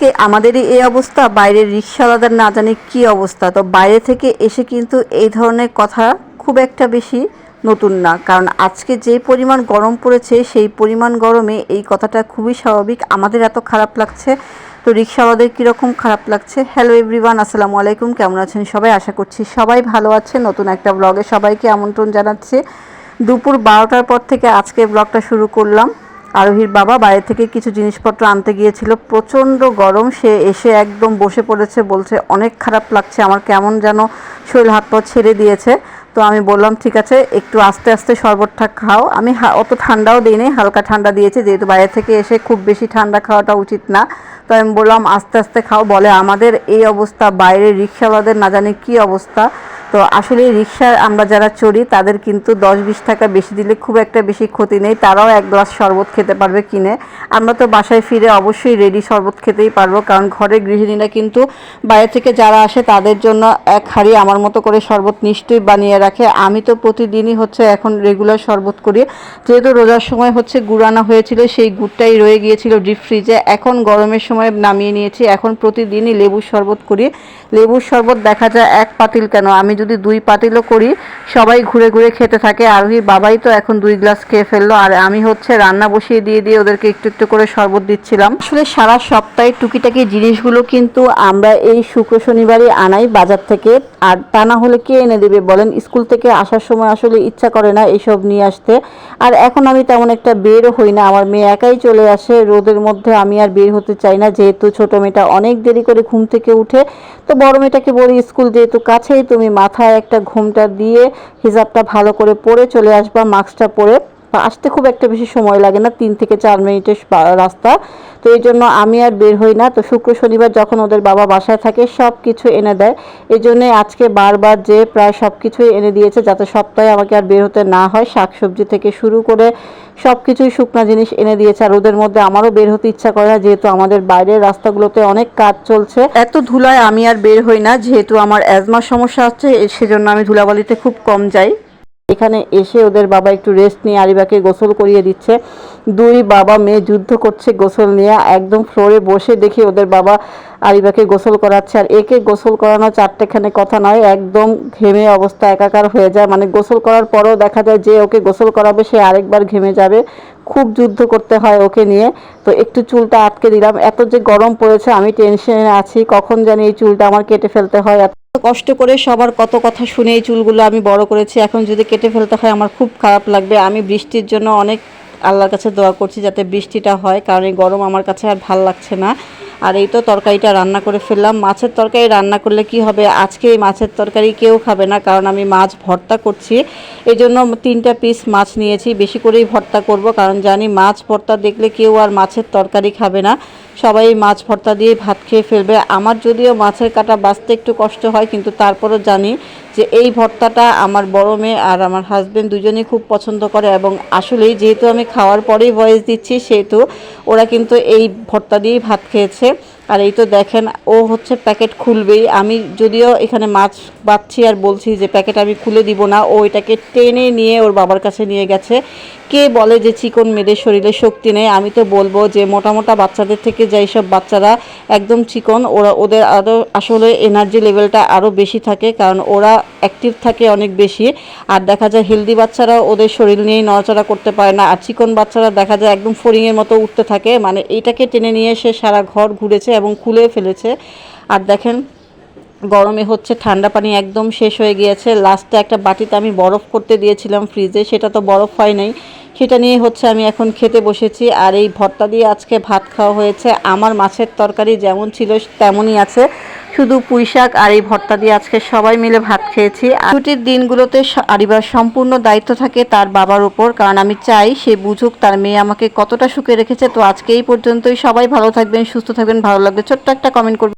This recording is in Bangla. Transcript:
আজকে আমাদেরই এই অবস্থা, বাইরের রিক্সাওয়ালাদের না জানি কী অবস্থা। তো বাইরে থেকে এসে কিন্তু এই ধরনের কথা খুব একটা বেশি নতুন না। কারণ আজকে যে পরিমাণ গরম পড়েছে, সেই পরিমাণ গরমে এই কথাটা খুবই স্বাভাবিক। আমাদের এত খারাপ লাগছে। তো রিক্সাওয়ালাদের কীরকম খারাপ লাগছে? হ্যালো এভরিওয়ান আসসালামু আলাইকুম। কেমন আছেন সবাই? আশা করছি সবাই ভালো আছে নতুন একটা ব্লগে সবাইকে আমন্ত্রণ জানাচ্ছি। দুপুর বারোটার পর থেকে আজকে ব্লগটা শুরু করলাম। আরোহীর বাবা বাইরে থেকে কিছু জিনিসপত্র আনতে গিয়েছিল। প্রচণ্ড গরম, সে এসে একদম বসে পড়েছে, বলছে, অনেক খারাপ লাগছে, আমার কেমন যেন শরীর হাত পা ছেড়ে দিয়েছে। তো আমি বললাম, ঠিক আছে, একটু আস্তে আস্তে শরবতটা খাও। আমি অত ঠান্ডাও দিইনি, হালকা ঠান্ডা দিয়েছি, যেহেতু বাইরে থেকে এসে খুব বেশি ঠান্ডা খাওয়াটা উচিত না। তো আমি বললাম, আস্তে আস্তে খাও। বলে, আমাদের এই অবস্থা বাইরে রিক্সাওয়ালাদের না জানি কী অবস্থা। তো আসলে রিক্সা আমরা যারা চড়ি, তাদের কিন্তু দশ বিশ টাকা বেশি দিলে খুব একটা বেশি ক্ষতি নেই। তারাও এক গ্লাস শরবত খেতে পারবে কিনে। আমরা তো বাসায় ফিরে অবশ্যই রেডি শরবত খেতেই পারব, কারণ ঘরের গৃহিণীরা কিন্তু বাইরে থেকে যারা আসে, তাদের জন্য এক হাঁড়ি আমার মতো করে শরবত নিশ্চয়ই বানিয়ে রাখে। আমি তো প্রতিদিনই হচ্ছে এখন রেগুলার শরবত করি। যেহেতু রোজার সময় হচ্ছে গুড় আনা হয়েছিল, সেই গুড়টাই রয়ে গিয়েছিল ডিপ ফ্রিজে এখন গরমের সময় নামিয়ে নিয়েছি। এখন প্রতিদিনই লেবুর শরবত করি। লেবুর শরবত দেখা যায় এক পাতিল কেন? আমি যদি দুই পাতিলও করি, সবাই ঘুরে ঘুরে খেতে থাকে। আরোহীর বাবাই তো এখন দুই গ্লাস খেয়ে ফেলল। আর আমি হচ্ছে রান্না বসিয়ে দিয়ে দিয়ে ওদেরকে একটু একটু করে শরবত দিচ্ছিলাম। আসলে সারা সপ্তাহে টুকিটাকি জিনিসগুলো কিন্তু আমরা এই শুক্র শনিবারই আনাই বাজার থেকে। আর তা না হলে কে এনে দেবে বলেন? স্কুল থেকে আসার সময় আসলে ইচ্ছা করে না এইসব নিয়ে আসতে। আর এখন আমি তেমন একটা বেরও হই না। আমার মেয়ে একাই চলে আসে। রোদের মধ্যে আমি আর বের হতে চাই না। যেহেতু ছোট মেয়েটা অনেক দেরি করে ঘুম থেকে উঠে, তো বড় মেয়েটাকে বলি, স্কুল যেহেতু কাছেই, তুমি মাথায় একটা ঘুমটা দিয়ে হিজাবটা ভালো করে পরে চলে আসবা মাস্কটা পরে। আসতে খুব একটা বেশি সময় লাগে না, তিন থেকে চার মিনিটের রাস্তা। তো এই জন্য আমি আর বের হই না। তো শুক্র শনিবার যখন ওদের বাবা বাসায় থাকে, সব কিছু এনে দেয়। এই জন্যে আজকে বারবার যে প্রায় সব কিছুই এনে দিয়েছে, যাতে সপ্তাহে আমাকে আর বের হতে না হয়। শাকসবজি থেকে শুরু করে সব কিছুই শুকনা জিনিস এনে দিয়েছে। আর ওদের মধ্যে আমারও বের হতে ইচ্ছা করে না, যেহেতু আমাদের বাইরের রাস্তাগুলোতে অনেক কাজ চলছে। এত ধুলায় আমি আর বের হই না, যেহেতু আমার অ্যাজমার সমস্যা আছে সেজন্য আমি ধুলাবালিতে খুব কম যাই। এখানে এসে ওদের বাবা একটু রেস্ট নিয়ে আরিবাকে গোসল করিয়ে দিচ্ছে। দুই বাবা মেয়ে যুদ্ধ করছে গোসল নিয়ে। একদম ফ্লোরে বসে দেখি ওদের বাবা আরিবাকে গোসল করাচ্ছে। আর একে গোসল করানো চারটেখানে কথা নয়, একদম ঘেমে অবস্থা একাকার হয়ে যায়। মানে গোসল করার পরেও দেখা যায় যে ওকে গোসল করাবে, সে আরেকবার ঘেমে যাবে। খুব যুদ্ধ করতে হয় ওকে নিয়ে। তো একটু চুলটা আটকে দিলাম। এত যে গরম পড়েছে, আমি টেনশনে আছি। কখন জানি এই চুলটা আমার কেটে ফেলতে হয়। কষ্ট করে সবার কত কথা শুনে এই চুলগুলো আমি বড় করেছি। এখন যদি কেটে ফেলতে হয়, আমার খুব খারাপ লাগবে। আমি বৃষ্টির জন্য অনেক আল্লাহর কাছে দোয়া করছি যাতে বৃষ্টিটা হয়, কারণ এই গরম আমার কাছে আর ভালো লাগছে না। আর এই তো তরকারিটা রান্না করে ফেললাম। মাছের তরকারি রান্না করলে কি হবে? আজকে এই মাছের তরকারি কেউ খাবে না, কারণ আমি মাছ ভর্তা করছি। এই জন্য তিনটা পিস মাছ নিয়েছি। বেশি করেই ভর্তা করব, কারণ জানি মাছ ভর্তা দেখলে কেউ আর মাছের তরকারি খাবে না। সবাই মাছ ভর্তা দিয়ে ভাত খেয়ে ফেলবে। আমার যদিও মাছের কাটা বাঁচতে একটু কষ্ট হয়, কিন্তু তারপরও জানি যে এই ভর্তাটা আমার বড় মেয়ে আর আমার হাজব্যান্ড দুজনেই খুব পছন্দ করে এবং আসলেই যেহেতু আমি খাওয়ার পরেই ভয়েস দিচ্ছি, সেহেতু ওরা কিন্তু এই ভর্তা দিয়েই ভাত খেয়েছে। আর এই তো দেখেন, ও হচ্ছে প্যাকেট খুলবেই। আমি যদিও এখানে মাছ বাচ্ছি আর বলছি যে প্যাকেট আমি খুলে দিব না, ও এটাকে টেনে নিয়ে ওর বাবার কাছে নিয়ে গেছে। কে বলে যে চিকন মেয়েদের শরীরে শক্তি নেই? আমি তো বলব যে মোটা মোটা বাচ্চাদের থেকে যেই সব বাচ্চারা একদম চিকন, ওরা ওদের আরও আসলে এনার্জি লেভেলটা আরও বেশি থাকে, কারণ ওরা অ্যাক্টিভ থাকে অনেক বেশি। আর দেখা যায় হেলদি বাচ্চারা ওদের শরীর নিয়েই নড়াচড়া করতে পারে না। আর চিকন বাচ্চারা দেখা যায় একদম ফড়িংয়ের মতো উঠতে থাকে। মানে এইটাকে টেনে নিয়ে সে সারা ঘর ঘুরেছে এবং খুলে ফেলেছে। আর দেখেন গরমে হচ্ছে ঠান্ডা পানি একদম শেষ হয়ে গিয়েছে। লাস্টে একটা বাটিতে আমি বরফ করতে দিয়েছিলাম ফ্রিজে সেটা তো বরফ হয় নাই। সেটা নিয়ে হচ্ছে আমি এখন খেতে বসেছি। আর এই ভর্তা দিয়ে আজকে ভাত খাওয়া হয়েছে। আমার মাছের তরকারি যেমন ছিল তেমনই আছে। শুধু পুঁই শাক আর এই ভর্তা দিয়ে আজকে সবাই মিলে ভাত খেয়েছি। ছুটির দিনগুলোতে আরিবার সম্পূর্ণ দায়িত্ব থাকে তার বাবার উপর। কারণ আমি চাই সে বুঝুক তার মেয়ে আমাকে কতটা সুখে রেখেছে। তো আজকে এই পর্যন্তই। সবাই ভালো থাকবেন, সুস্থ থাকবেন, ভালো লাগবে ছোট্ট একটা কমেন্ট করবেন।